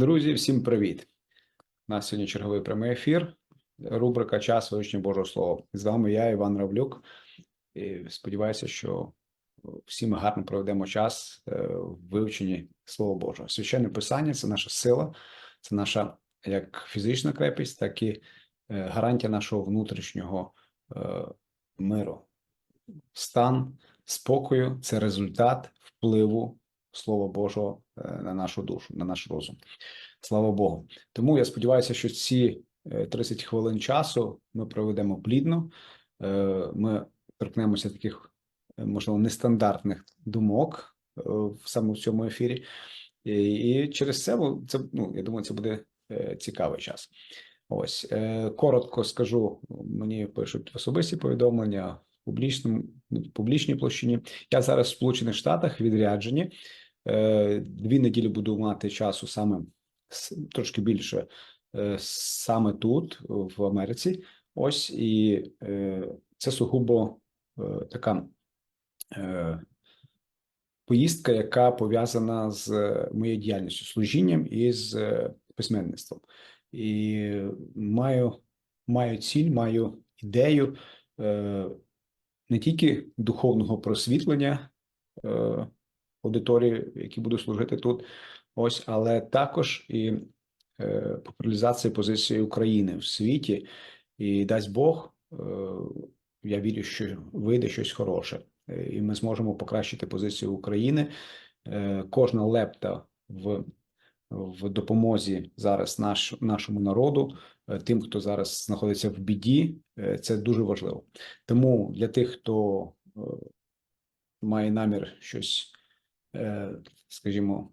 Друзі, всім привіт! У нас сьогодні черговий прямий ефір. Рубрика Час вивчення Божого Слова. З вами я, Іван Равлюк. І сподіваюся, що всі ми гарно проведемо час е, в вивченні Слова Божого. Священне Писання це наша сила, це наша як фізична крепість, так і е, гарантія нашого внутрішнього е, миру. Стан спокою це результат впливу Слова Божого е, на нашу душу, на наш розум. Слава Богу. Тому я сподіваюся, що ці е, 30 хвилин часу ми проведемо плідно. Е, Ми торкнемося таких, е, можливо, нестандартних думок е, саме в цьому ефірі. І, через це ну, це ну, я думаю, це буде е, цікавий час. Ось е, коротко скажу. Мені пишуть особисті повідомлення публічному публічній площині. Я зараз в Сполучених Штатах відряджені. Е, Дві неділі буду мати часу саме трошки більше е, саме тут, в Америці. Ось і е, це сугубо така поїздка, яка пов'язана з моєю діяльністю, служінням і з письменництвом. І маю, маю ціль, маю ідею не тільки духовного просвітлення е, аудиторії, які буду служити тут, ось, але також і е, популяризації позиції України в світі. І дасть Бог, е, я вірю, що вийде щось хороше, Е, і ми зможемо покращити позицію України. Е, Кожна лепта в, в допомозі зараз наш, нашому народу, е, тим, хто зараз знаходиться в біді, е, це дуже важливо. Тому для тих, хто е, має намір щось, скажімо,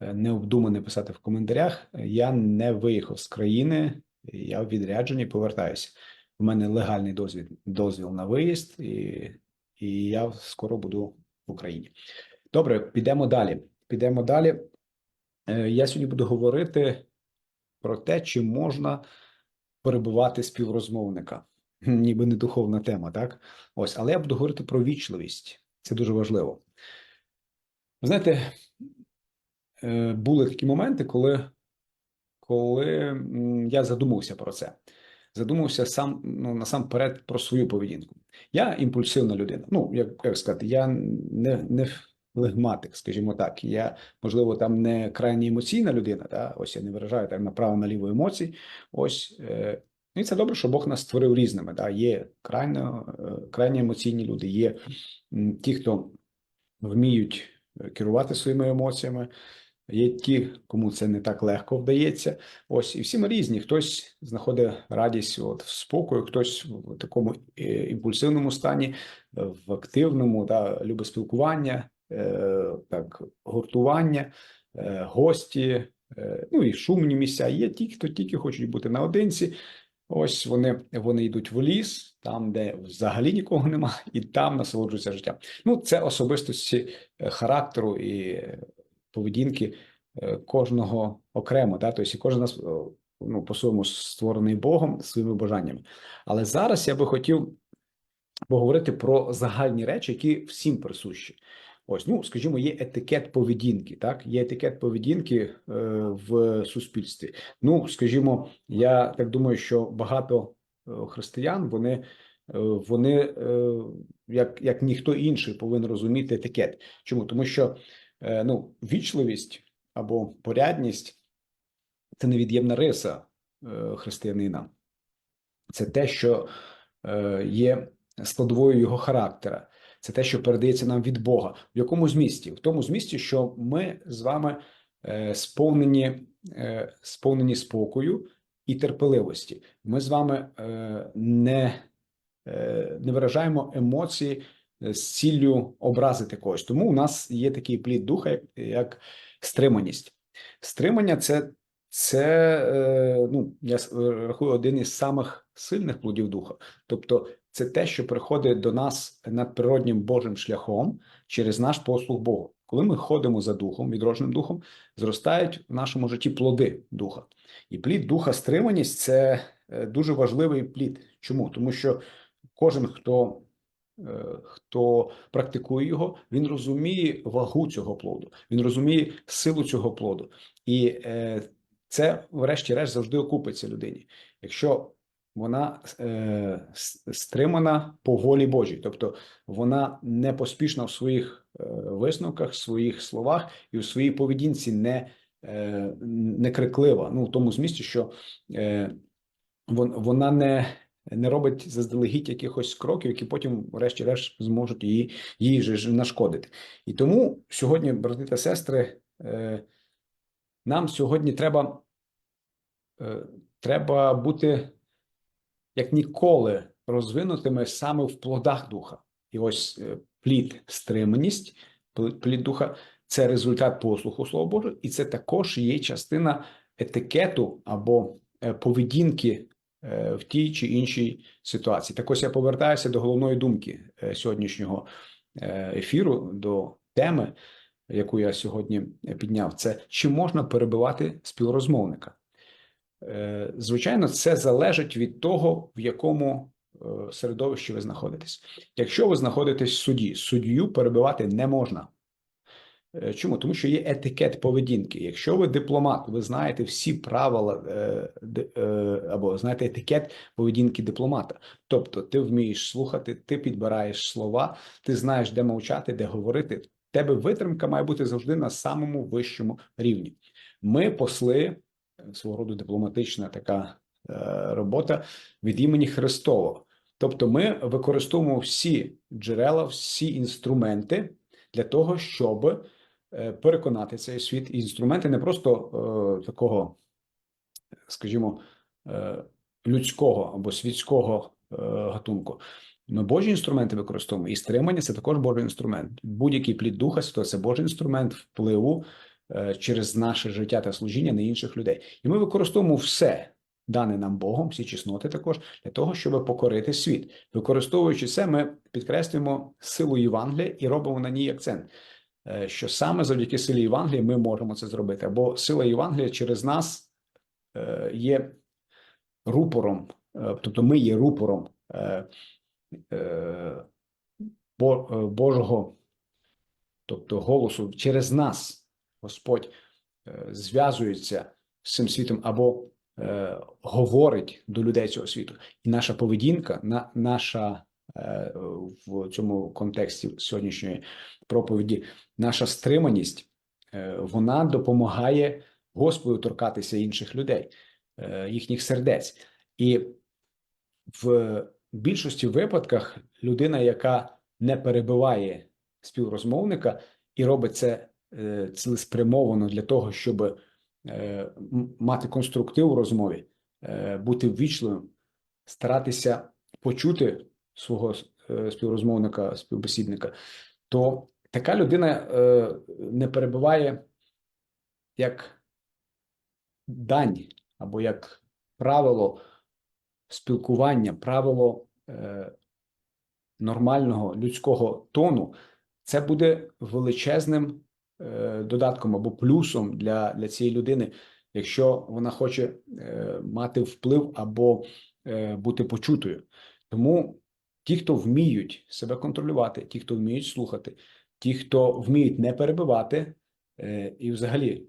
необдумане писати в коментарях, я не виїхав з країни, я в відрядженні повертаюся. У мене легальний дозвіл, дозвіл на виїзд, і, і я скоро буду в Україні. Добре, підемо далі. Підемо далі. Е, Я сьогодні буду говорити про те, чи можна перебувати співрозмовника. Ніби не духовна тема, так? Ось, але я буду говорити про вічливість. Це дуже важливо. Знаєте, е, були такі моменти, коли, коли я задумався про це. Задумався сам ну, насамперед про свою поведінку. Я імпульсивна людина. Ну, як, як сказати, я не, не флегматик, скажімо так. Я, можливо, там не крайні емоційна людина, да? ось я не виражаю так направо наліво емоцій. Ось е, ну, і це добре, що Бог нас створив різними. Да? Є крайньо, е, крайні емоційні люди, є ті, хто вміють е, керувати своїми емоціями. Є ті, кому це не так легко вдається. Ось і всі ми різні. Хтось знаходить радість от в спокою, хтось в такому імпульсивному стані, в активному, да, любить спілкування, так, гуртування, е, гості, е, ну і шумні місця. Є ті, хто тільки хочуть бути наодинці. Ось вони, вони йдуть в ліс, там, де взагалі нікого нема, і там насолоджуються життям. Ну, це особистості е, характеру і е, поведінки е, кожного окремо, да? тобто кожен нас е, ну, по-своєму створений Богом своїми бажаннями. Але зараз я би хотів поговорити про загальні речі, які всім присущі. Ось, ну скажімо, є етикет поведінки. Так, є етикет поведінки е, в суспільстві. Ну, скажімо, я так думаю, що багато е, християн вони, е, вони е, як, як ніхто інший повинен розуміти етикет. Чому? Тому що е, ну, вічливість або порядність це невід'ємна риса е, християнина. Це те, що е, є складовою його характера. Це те, що передається нам від Бога. В якому змісті? В тому змісті, що ми з вами е, сповнені, е, сповнені спокою і терпеливості. Ми з вами е, не, не виражаємо емоції з ціллю образити когось. Тому у нас є такий плід духа, як, стриманість. Стримання це, це ну, я рахую один із самих сильних плодів духа. Тобто, це те, що приходить до нас надприроднім Божим шляхом через наш послуг Богу. Коли ми ходимо за духом, відродженим духом, зростають в нашому житті плоди духа. І плід духа стриманість це е, дуже важливий плід. Чому? Тому що кожен, хто, е, хто практикує його, він розуміє вагу цього плоду, він розуміє силу цього плоду. І е, це, врешті-решт, завжди окупиться людині. Якщо вона е, стримана по волі Божій, тобто вона не поспішна в своїх е, висновках, своїх словах і у своїй поведінці не, е, не криклива. Ну, в тому змісті, що е, вон- вона не, не робить заздалегідь якихось кроків, які потім, врешті-решт, зможуть її, їй же нашкодити. І тому сьогодні, брати та сестри, е, нам сьогодні треба, е, треба бути як ніколи розвинутими саме в плодах духа. І ось е, плід стриманість, пл- плід духа це результат послуху Слова Божого, і це також є частина етикету або е, поведінки е, в тій чи іншій ситуації. Так ось я повертаюся до головної думки сьогоднішнього ефіру, до теми, яку я сьогодні підняв. Це чи можна перебивати співрозмовника? Е, Звичайно, це залежить від того, в якому е, середовищі ви знаходитесь. Якщо ви знаходитесь в суді, суддю перебивати не можна. Е, Чому? Тому що є етикет поведінки. Якщо ви дипломат, ви знаєте всі правила або знаєте етикет поведінки дипломата. Тобто, ти вмієш слухати, ти підбираєш слова, ти знаєш, де мовчати, де говорити. Тебе витримка має бути завжди на самому вищому рівні. Ми посли свого роду дипломатична така е, робота від імені Христова. Тобто, ми використовуємо всі джерела, всі інструменти для того, щоб е, переконати цей світ. І інструменти не просто е, такого, скажімо, е, людського або світського е, гатунку. Ми Божі інструменти використовуємо, і стримання це також Божий інструмент. Будь-який плід духа це Божий інструмент впливу через наше життя та служіння на інших людей. І ми використовуємо все, дане нам Богом, всі чесноти також для того, щоб покорити світ. Використовуючи це, ми підкреслюємо силу Євангелія і робимо на ній акцент. е, Що саме завдяки силі Євангелія ми можемо це зробити, або сила Євангелія через нас е, є рупором, е, тобто ми є рупором е, е, Бо- е, Божого, тобто голосу через нас Господь е, зв'язується з цим світом або е, говорить до людей цього світу. І наша поведінка, на, наша е, в цьому контексті сьогоднішньої проповіді, наша стриманість, е, вона допомагає Господу торкатися інших людей, е, їхніх сердець. І в більшості випадках людина, яка не перебиває співрозмовника і робить це цілеспрямовано для того, щоб е, мати конструктив у розмові, е, бути ввічливим, старатися почути свого е, співрозмовника, співбесідника, то така людина е, не перебиває як дань або як правило спілкування, правило е, нормального людського тону, це буде величезним е, додатком або плюсом для, для цієї людини, якщо вона хоче е, мати вплив або е, бути почутою. Тому ті, хто вміють себе контролювати, ті, хто вміють слухати, ті, хто вміють не перебивати, е, і взагалі,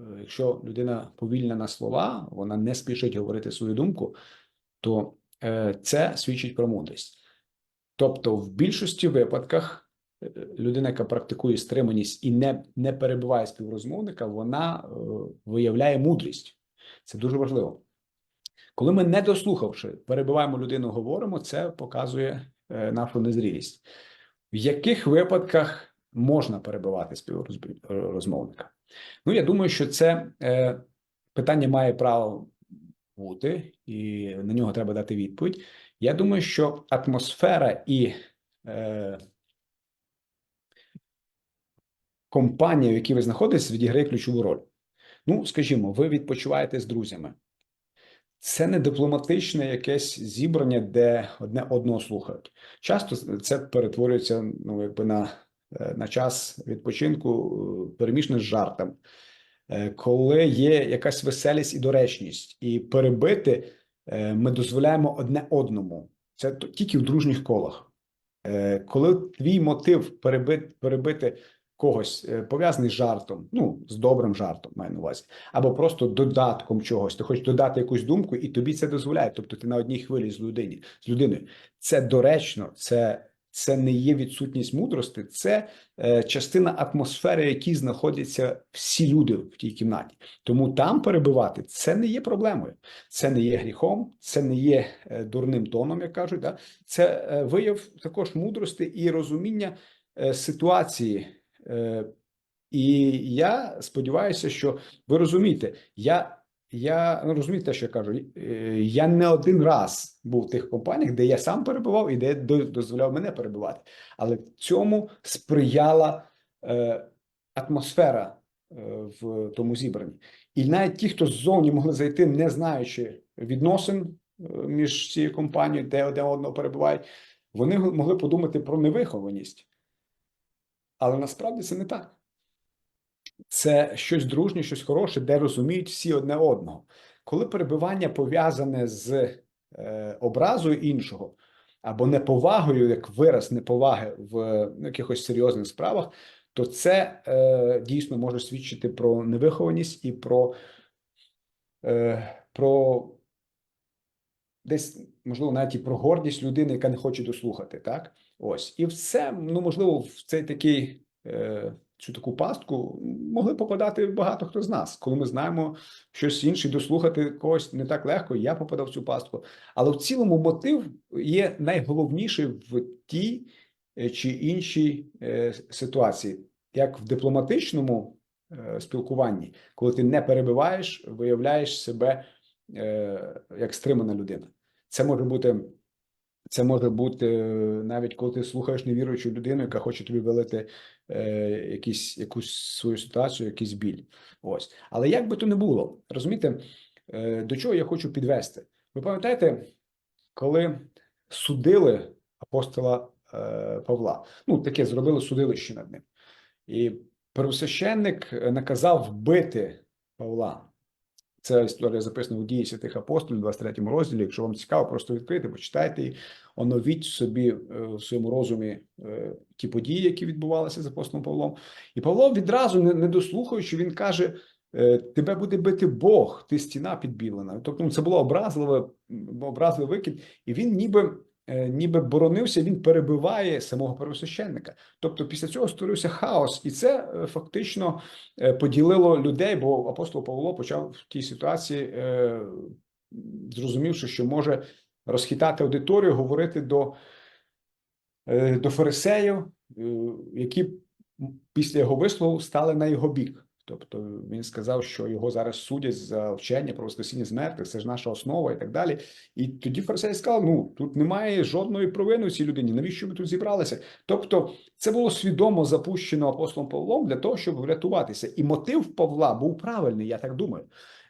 е, якщо людина повільна на слова, вона не спішить говорити свою думку, то е, це свідчить про мудрість. Тобто, в більшості випадках е, людина, яка практикує стриманість і не, не перебиває співрозмовника, вона е, виявляє мудрість. Це дуже важливо. Коли ми, не дослухавши, перебиваємо людину, говоримо, це показує е, нашу незрілість. В яких випадках можна перебивати співрозмовника? Ну, я думаю, що це е, питання має право бути, і на нього треба дати відповідь. Я думаю, що атмосфера і е, компанія, в якій ви знаходитесь, відіграє ключову роль. Ну, скажімо, ви відпочиваєте з друзями. Це не дипломатичне якесь зібрання, де одне одного слухають. Часто це перетворюється ну, якби на, е, на час відпочинку, е, з жартом. Е, Коли є якась веселість і доречність, і перебити ми дозволяємо одне одному. Це тільки в дружніх колах. Коли твій мотив перебити, перебити когось е, пов'язаний з жартом, ну з добрим жартом, маю на увазі, або просто додатком чогось. Ти хочеш додати якусь думку, і тобі це дозволяє. Тобто ти на одній хвилі з людині з людиною. Це доречно, це. Це не є відсутність мудрости, це е, частина атмосфери, в якій знаходяться всі люди в тій кімнаті. Тому там перебувати це не є проблемою, це не є гріхом, це не є е, дурним тоном, як кажуть. Да? Це е, вияв також мудрості і розуміння е, ситуації. Е, і я сподіваюся, що ви розумієте, я. Я ну, розумієте, те, що я кажу. Е, Я не один раз був в тих компаніях, де я сам перебував і де дозволяв мене перебувати. Але в цьому сприяла е, атмосфера е, в тому зібранні. І навіть ті, хто ззовні могли зайти, не знаючи відносин е, між цією компанією, де один одного перебувають, вони могли подумати про невихованість. Але насправді це не так. Це щось дружнє, щось хороше, де розуміють всі одне одного. Коли перебування пов'язане з е, образою іншого або неповагою, як вираз неповаги в ну, якихось серйозних справах, то це е, дійсно може свідчити про невихованість і про, е, про десь, можливо, навіть і про гордість людини, яка не хоче дослухати. Так, ось і все ну можливо, в цей такий. Е, цю таку пастку могли попадати багато хто з нас, коли ми знаємо щось інше, дослухати когось не так легко. Я попадав в цю пастку. Але в цілому мотив є найголовніший в тій е, чи іншій е, ситуації, як в дипломатичному е, спілкуванні, коли ти не перебиваєш, виявляєш себе як стримана людина. Це може бути. Це може бути е, навіть коли ти слухаєш невіруючу людину, яка хоче тобі велити е, якісь, якусь свою ситуацію, якийсь біль. Ось. Але як би то не було, розумієте, е, до чого я хочу підвести? Ви пам'ятаєте, коли судили апостола е, Павла? Ну, таке зробили судилище над ним. І первосвященник е, наказав вбити Павла. Ця історія записана у дії святих апостолів, 23 розділі. Якщо вам цікаво, просто відкрити, почитайте і оновіть собі е, в своєму розумі е, ті події, які відбувалися з апостолом Павлом. І Павло відразу, не, дослухаючи, він каже: е, Тебе буде бити Бог, ти стіна підбілена. Тобто ну, це було образливе, образливий викид, і він ніби. Е, Ніби боронився, він перебиває самого первосвященника. Тобто, після цього створився хаос, і це е, фактично е, поділило людей, бо апостол Павло почав в тій ситуації, зрозумівши, що може розхитати аудиторію, говорити до, до фарисеїв, які після його вислову стали на його бік. Тобто він сказав, що його зараз судять за вчення про воскресіння з мертвих, це ж наша основа і так далі. І тоді фарисей сказав: ну тут немає жодної провини у цій людині. Навіщо ми тут зібралися? Тобто, це було свідомо запущено апостолом Павлом для того, щоб врятуватися. І мотив Павла був правильний, я так думаю.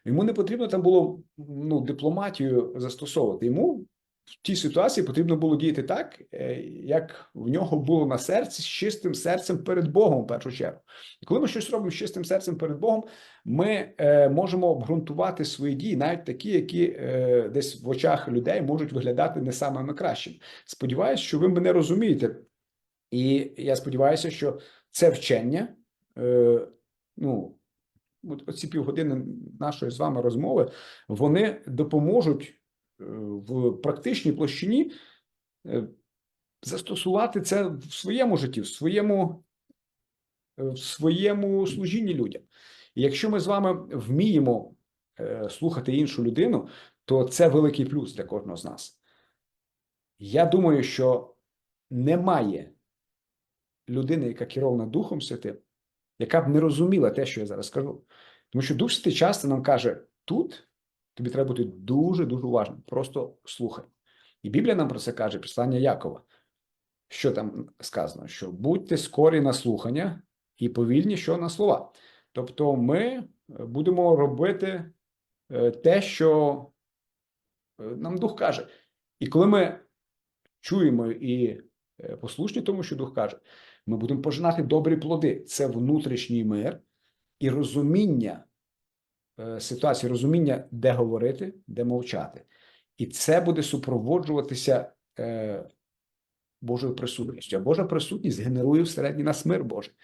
Йому не потрібно там було ну, дипломатію застосовувати. Йому в тій ситуації потрібно було діяти так, е, як в нього було на серці з чистим серцем перед Богом в першу чергу. І коли ми щось робимо з чистим серцем перед Богом, ми е, можемо обґрунтувати свої дії, навіть такі, які е, десь в очах людей можуть виглядати не самими кращими. Сподіваюсь, що ви мене розумієте. І я сподіваюся, що це вчення, е, ну, оці півгодини нашої з вами розмови, вони допоможуть в практичній площині е, застосувати це в своєму житті, в своєму, е, в своєму служінні людям. І якщо ми з вами вміємо е, слухати іншу людину, то це великий плюс для кожного з нас. Я думаю, що немає людини, яка керована Духом Святим, яка б не розуміла те, що я зараз скажу. Тому що Дух Святий часто нам каже: тут тобі треба бути дуже дуже уважним. Просто слухай. І Біблія нам про це каже, послання Якова. Що там сказано? Що будьте скорі на слухання і повільні, що на слова. Тобто, ми е, будемо робити е, те, що е, нам Дух каже. І коли ми чуємо і послушні тому, що Дух каже, ми будемо пожинати добрі плоди. Це внутрішній мир і розуміння ситуації, розуміння, де говорити, де мовчати. І це буде супроводжуватися е, Божою присутністю. А Божа присутність генерує всередині нас мир Божий.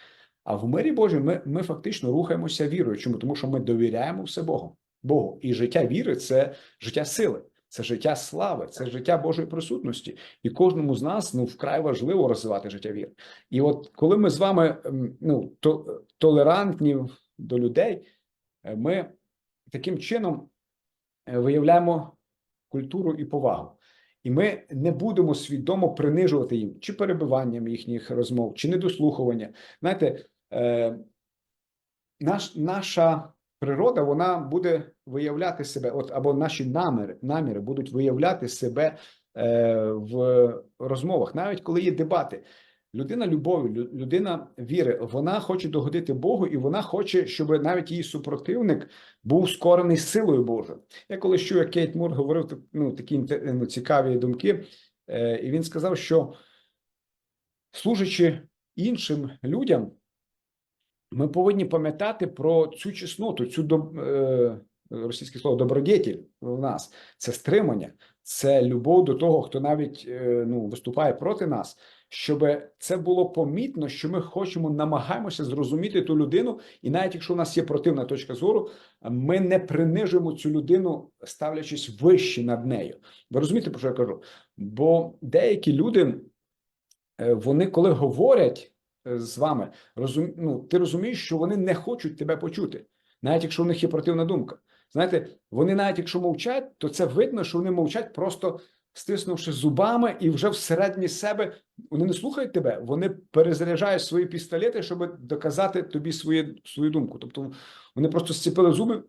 А в мирі Божій ми, ми фактично рухаємося вірою. Чому? Тому що ми довіряємо все Богу. Богу. І життя віри це життя сили, це життя слави, це життя Божої присутності. І кожному з нас ну вкрай важливо розвивати життя віри. І от коли ми з вами ну, то, толерантні до людей, е, ми таким чином е, виявляємо культуру і повагу. І ми не будемо свідомо принижувати їм чи перебиванням їхніх розмов, чи недослухування. Знаєте, е, наш, наша природа вона буде виявляти себе, от або наші наміри, наміри будуть виявляти себе е, в розмовах, навіть коли є дебати. Людина любові, лю- людина віри, вона хоче догодити Богу, і вона хоче, щоб навіть її супротивник був скорений силою Божою. Я коли чув, як Кейт Мур говорив ну, такі ну, цікаві думки, е, і він сказав, що служачи іншим людям, ми повинні пам'ятати про цю чесноту, цю доб- е, російське слово добродетель в нас. Це стримання, це любов до того, хто навіть е, ну, виступає проти нас, щоб це було помітно, що ми хочемо, намагаємося зрозуміти ту людину, і навіть якщо у нас є противна точка зору, ми не принижуємо цю людину, ставлячись вище над нею. Ви розумієте, про що я кажу? Бо деякі люди, е, вони коли говорять е, з вами, розум... ну, ти розумієш, що вони не хочуть тебе почути, навіть якщо у них є противна думка. Знаєте, вони навіть якщо мовчать, то це видно, що вони мовчать просто стиснувши зубами, і вже всередині себе вони не слухають тебе, вони перезаряджають свої пістолети, щоб доказати тобі свою, свою думку. Тобто вони просто зціпили зуби,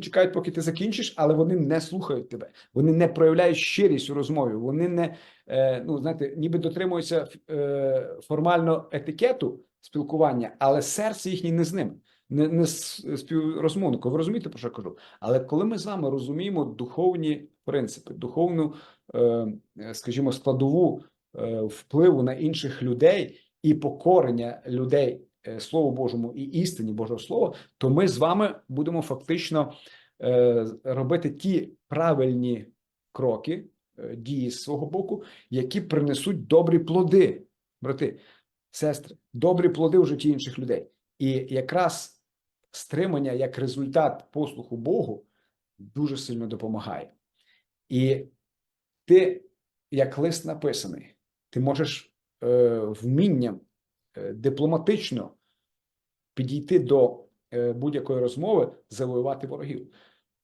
чекають, поки ти закінчиш, але вони не слухають тебе. Вони не проявляють щирість у розмові. Вони не е, ну знаєте, ніби дотримуються е, формально етикету спілкування, але серце їхнє не з ними. Не, не з. Ви розумієте, про що я кажу? Але коли ми з вами розуміємо духовні принципи, духовну, е, скажімо, складову е, впливу на інших людей і покорення людей е, Слову Божому і істині Божого Слова, то ми з вами будемо фактично робити ті правильні кроки, дії з свого боку, які принесуть добрі плоди, брати, сестри, добрі плоди в житті інших людей. І якраз стримання як результат послуху Богу дуже сильно допомагає. І ти, як лист написаний, ти можеш е, вмінням е, дипломатично підійти до е, будь-якої розмови, завоювати ворогів,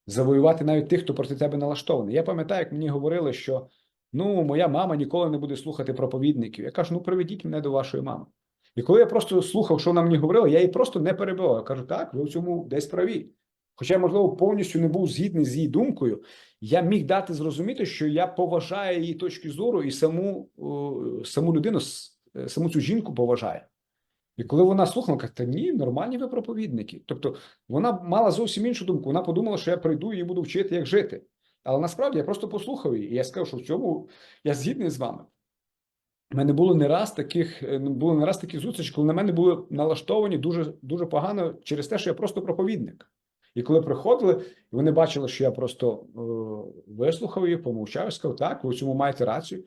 завоювати навіть тих, хто проти тебе налаштований. Я пам'ятаю, як мені говорили, що ну, моя мама ніколи не буде слухати проповідників. Я кажу, ну приведіть мене до вашої мами. І коли я просто слухав, що вона мені говорила, я її просто не перебивав. Я кажу, так, ви в цьому десь праві. Хоча я, можливо, повністю не був згідний з її думкою, я міг дати зрозуміти, що я поважаю її точки зору і саму, саму людину, е, саму цю жінку поважаю. І коли вона слухала, каже, та ні, нормальні ви проповідники. Тобто вона мала зовсім іншу думку. Вона подумала, що я прийду і буду вчити, як жити. Але насправді я просто послухав її, і я сказав, що в цьому я згідний з вами. Мене було не раз таких, е, ну, було не раз таких зустрічі. коли на мене були налаштовані дуже, дуже погано через те, що я просто проповідник. І коли приходили, вони бачили, що я просто е, вислухав їх, помовчав, сказав, так, ви в цьому маєте рацію.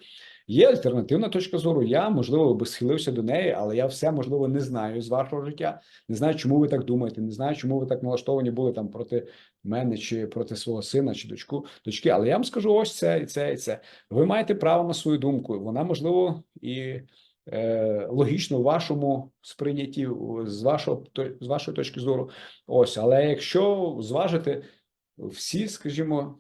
Є альтернативна точка зору. Я, можливо, би схилився до неї, але я все, можливо, не знаю з вашого життя. Не знаю, чому ви так думаєте, не знаю, чому ви так налаштовані були там проти мене, чи проти свого сина, чи дочку, дочки. Але я вам скажу ось це і це, і це. Ви маєте право на свою думку. Вона, можливо, і е, логічно в вашому сприйнятті, з вашого з вашої точки зору. Ось, але якщо зважити всі, скажімо,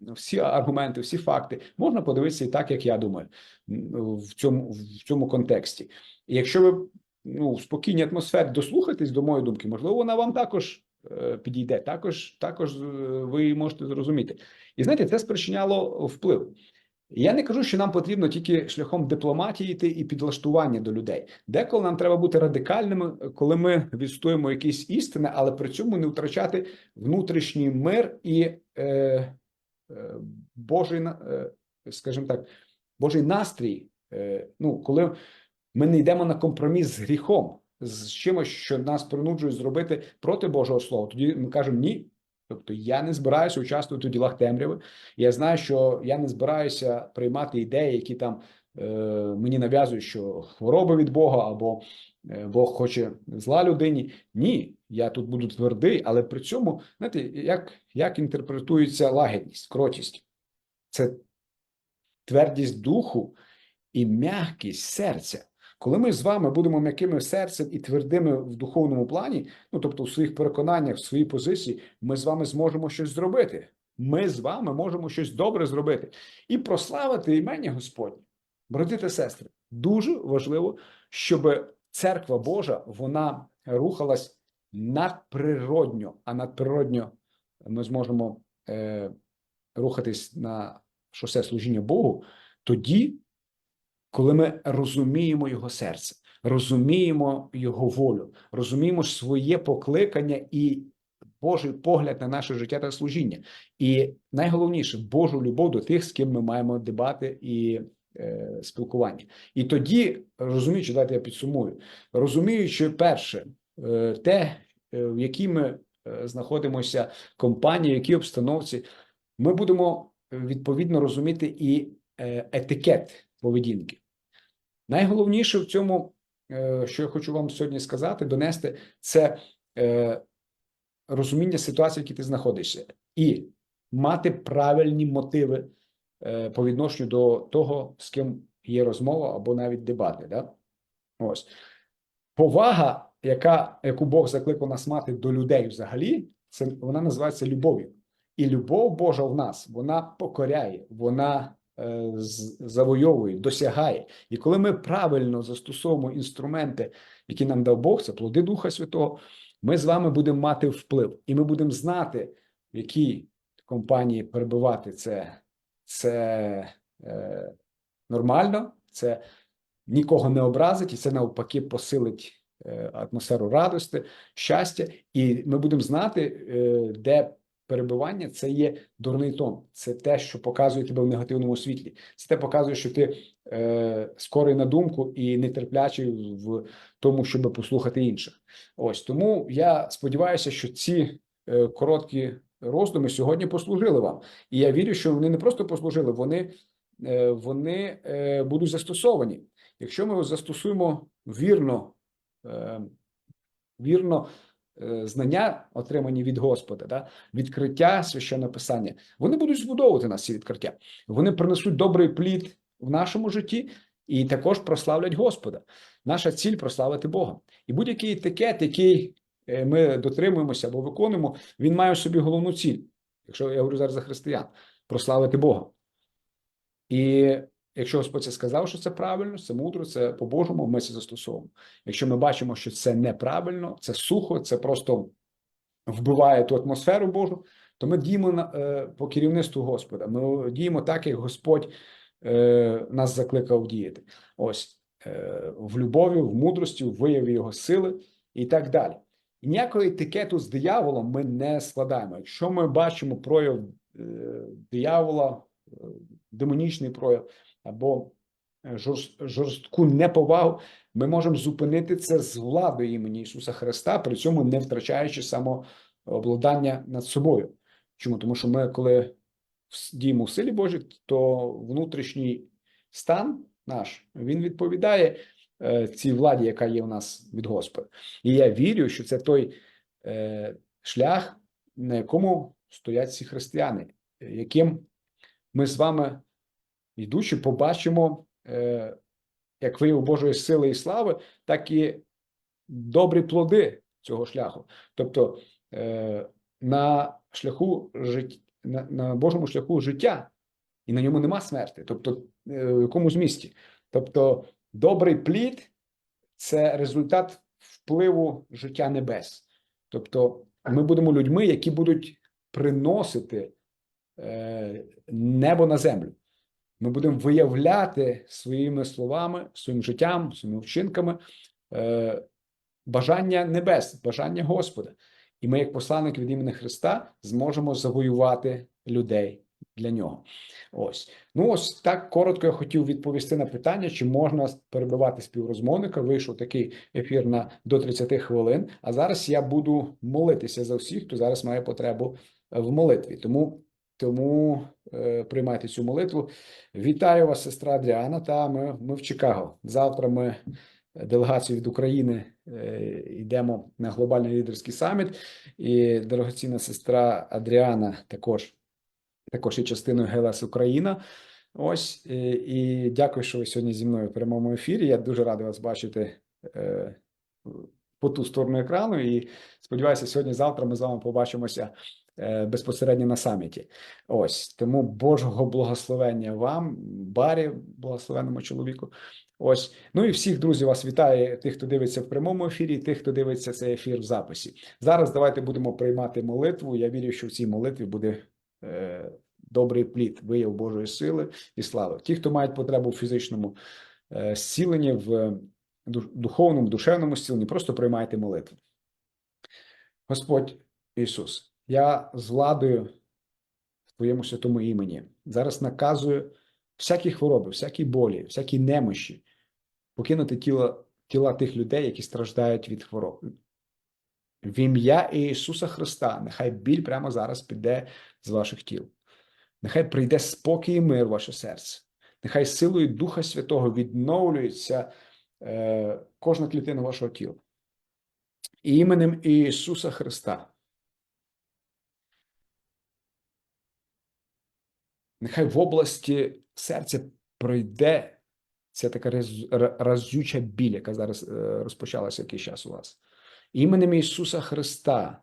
всі аргументи, всі факти, можна подивитися і так, як я думаю, в цьому в цьому контексті. І якщо ви ну, в спокійній атмосфері дослухаєтесь до моєї думки, можливо, вона вам також е, підійде, також, також е, ви можете зрозуміти. І знаєте, це спричиняло вплив. Я не кажу, що нам потрібно тільки шляхом дипломатії йти і підлаштування до людей. Деколи нам треба бути радикальними, коли ми відстоїмо якісь істини, але при цьому не втрачати внутрішній мир і е, е, Божий, е, скажімо так, Божий настрій. Е, ну, коли ми не йдемо на компроміс з гріхом, з чимось, що нас принуджує зробити проти Божого Слова, тоді ми кажемо ні. Тобто я не збираюся участвувати у ділах темряви. Я знаю, що я не збираюся приймати ідеї, які там е, мені нав'язують, що хвороба від Бога або е, Бог хоче зла людині. Ні, я тут буду твердий, але при цьому, знаєте, як, як інтерпретується лагідність, кротість? Це твердість духу і м'якість серця. Коли ми з вами будемо м'якими серцем і твердими в духовному плані, ну тобто в своїх переконаннях, в своїй позиції, ми з вами зможемо щось зробити. Ми з вами можемо щось добре зробити і прославити імення Господнє. Брати та сестри, дуже важливо, щоб церква Божа вона рухалась надприродньо, а надприродньо ми зможемо е, рухатись на шосе служіння Богу тоді, коли ми розуміємо його серце, розуміємо його волю, розуміємо своє покликання і Божий погляд на наше життя та служіння, і найголовніше Божу любов до тих, з ким ми маємо дебати і е, спілкування. І тоді розуміючи, давайте я підсумую, розуміючи перше, е, те, е, в якій ми е, знаходимося компанії, в якій обстановці, ми будемо відповідно розуміти і е, етикет поведінки. Найголовніше в цьому, е, що я хочу вам сьогодні сказати, донести, це е, розуміння ситуації, в якій ти знаходишся, і мати правильні мотиви е, по відношенню до того, з ким є розмова або навіть дебати. Да? Ось повага, яка, яку Бог закликав нас мати до людей взагалі, це вона називається любов'ю. І любов Божа в нас вона покоряє, вона завойовує, досягає. І коли ми правильно застосовуємо інструменти, які нам дав Бог, це плоди Духа Святого, ми з вами будемо мати вплив, і ми будемо знати, в якій компанії перебувати це, це е, нормально, це нікого не образить, і це навпаки посилить е, атмосферу радості, щастя, і ми будемо знати, е, де перебування це є дурний тон, це те, що показує тебе в негативному світлі. Це те показує, що ти е, скорий на думку і нетерплячий в тому, щоб послухати інших. Ось тому я сподіваюся, що ці е, короткі роздуми сьогодні послужили вам. І я вірю, що вони не просто послужили, вони, е, вони е, будуть застосовані. Якщо ми застосуємо вірно, е, вірно знання, отримані від Господа, да, відкриття священного писання, вони будуть збудовувати нас ці відкриття. Вони принесуть добрий плід в нашому житті і також прославлять Господа. Наша ціль прославити Бога. І будь-який етикет, який е, ми дотримуємося або виконуємо, він має в собі головну ціль. Якщо я говорю зараз за християн, прославити Бога. І якщо Господь це сказав, що це правильно, це мудро, це по-божому, ми це застосовуємо. Якщо ми бачимо, що це неправильно, це сухо, це просто вбиває ту атмосферу Божу, то ми діємо на, е, по керівництву Господа. Ми діємо так, як Господь е, нас закликав діяти. Ось е, в любові, в мудрості, в вияві його сили і так далі. І ніякого етикету з дияволом ми не складаємо. Якщо ми бачимо прояв е, диявола, е, демонічний прояв або е, жорстку неповагу, ми можемо зупинити це з владою імені Ісуса Христа, при цьому не втрачаючи самообладання над собою. Чому? Тому що ми, коли діємо в силі Божій, то внутрішній стан наш він відповідає е, цій владі, яка є у нас від Господа. І я вірю, що це той е, шлях, на якому стоять ці християни, яким ми з вами, йдучи, побачимо е, як вияв Божої сили і слави, так і добрі плоди цього шляху. Тобто е, на шляху життя, на, на Божому шляху життя, і на ньому нема смерті, тобто е, в якомусь місті. Тобто, добрий плід це результат впливу життя небес. Тобто, ми будемо людьми, які будуть приносити е, небо на землю. Ми будемо виявляти своїми словами, своїм життям, своїми вчинками е, бажання небес, бажання Господа. І ми, як посланники від імені Христа, зможемо завоювати людей для нього. Ось. Ну, ось так коротко я хотів відповісти на питання, чи можна перебивати співрозмовника. Вийшов такий ефір на до 30 хвилин. А зараз я буду молитися за всіх, хто зараз має потребу в молитві. Тому Тому е, приймайте цю молитву. Вітаю вас, сестра Адріана. Та ми, ми в Чикаго. Завтра ми делегацією від України е, йдемо на глобальний лідерський саміт. І дорогоцінна сестра Адріана також, також є частиною ГЛС Україна. Ось е, і дякую, що ви сьогодні зі мною в прямому ефірі. Я дуже радий вас бачити е, по ту сторону екрану. І сподіваюся, сьогодні-завтра ми з вами побачимося е, безпосередньо на саміті. Ось тому Божого благословення вам, барі, благословенному чоловіку. Ось, ну і всіх друзів вас вітає тих, хто дивиться в прямому ефірі, і тих, хто дивиться цей ефір в записі. Зараз давайте будемо приймати молитву. Я вірю, що в цій молитві буде е, добрий плід, вияв Божої сили і слави. Ті, хто мають потребу в фізичному е, зціленні, в духовному, душевному зціленні, просто приймайте молитву. Господь Ісус, я з владою в Твоєму святому імені зараз наказую всякі хвороби, всякі болі, всякі немощі покинути тіла, тіла тих людей, які страждають від хвороб. В ім'я Ісуса Христа, нехай біль прямо зараз піде з ваших тіл. Нехай прийде спокій і мир в ваше серце. Нехай силою Духа Святого відновлюється е, кожна клітина вашого тіла. Іменем Ісуса Христа. Нехай в області серця пройде ця така разюча біль, яка зараз е, розпочалася якийсь час у вас. Іменем Ісуса Христа.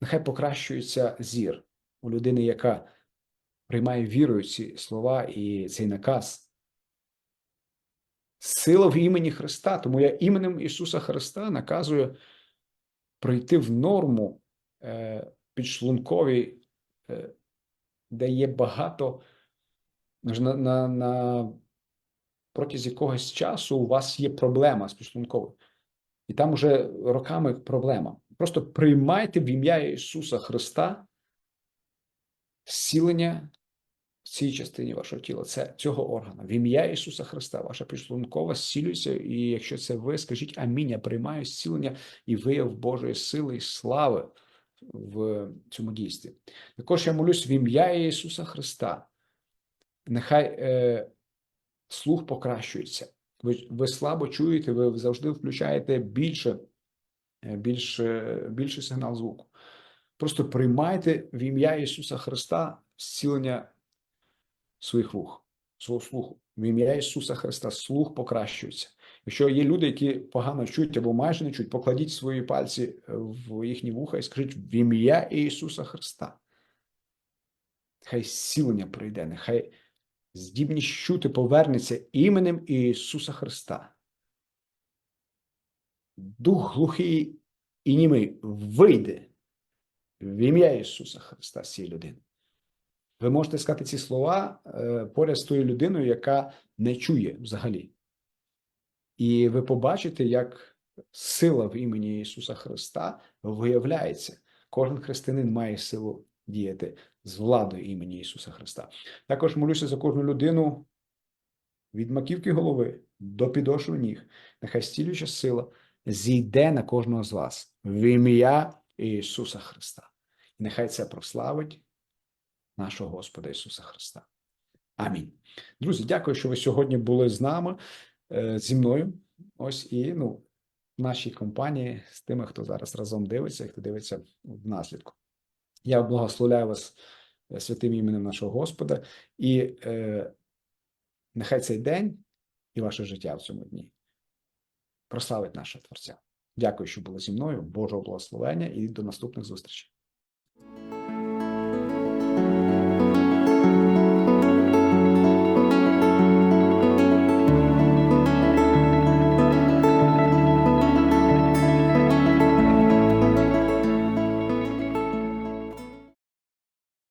Нехай покращується зір у людини, яка приймає вірою ці слова і цей наказ. Сила в імені Христа. Тому я іменем Ісуса Христа наказую пройти в норму е, підшлунковій, е, де є багато на, на, на протязі якогось часу у вас є проблема з підшлунковою. І там уже роками проблема. Просто приймайте в ім'я Ісуса Христа зцілення в цій частині вашого тіла, це цього органу. В ім'я Ісуса Христа, ваша підшлункова зцілюється, і якщо це ви, скажіть амінь, я приймаю зцілення і вияв Божої сили і слави в цьому дійстві. Також я молюсь в ім'я Ісуса Христа. Нехай е, слух покращується. Ви, ви слабо чуєте, ви завжди включаєте більше, е, більше, більший сигнал звуку. Просто приймайте в ім'я Ісуса Христа зцілення своїх вух, свого слуху. В ім'я Ісуса Христа слух покращується. Якщо є люди, які погано чують або майже не чують, покладіть свої пальці е, в їхні вуха і скажіть в ім'я Ісуса Христа. Хай зцілення прийде, нехай здібність чути повернеться іменем Ісуса Христа. Дух глухий і німий вийде в ім'я Ісуса Христа цієї людини. Ви можете сказати ці слова е, поряд з тою людиною, яка не чує взагалі. І ви побачите, як сила в імені Ісуса Христа виявляється. Кожен християнин має силу діяти з владою імені Ісуса Христа. Також молюся за кожну людину від маківки голови до підошви ніг. Нехай стілюча сила зійде на кожного з вас в ім'я Ісуса Христа. І нехай це прославить нашого Господа Ісуса Христа. Амінь. Друзі, дякую, що ви сьогодні були з нами, зі мною. Ось і ну, в нашій компанії з тими, хто зараз разом дивиться, і хто дивиться в наслідку. Я благословляю вас е, святим іменем нашого Господа, і е, нехай цей день і ваше життя в цьому дні прославить нашого Творця. Дякую, що були зі мною. Божого благословення і до наступних зустрічей.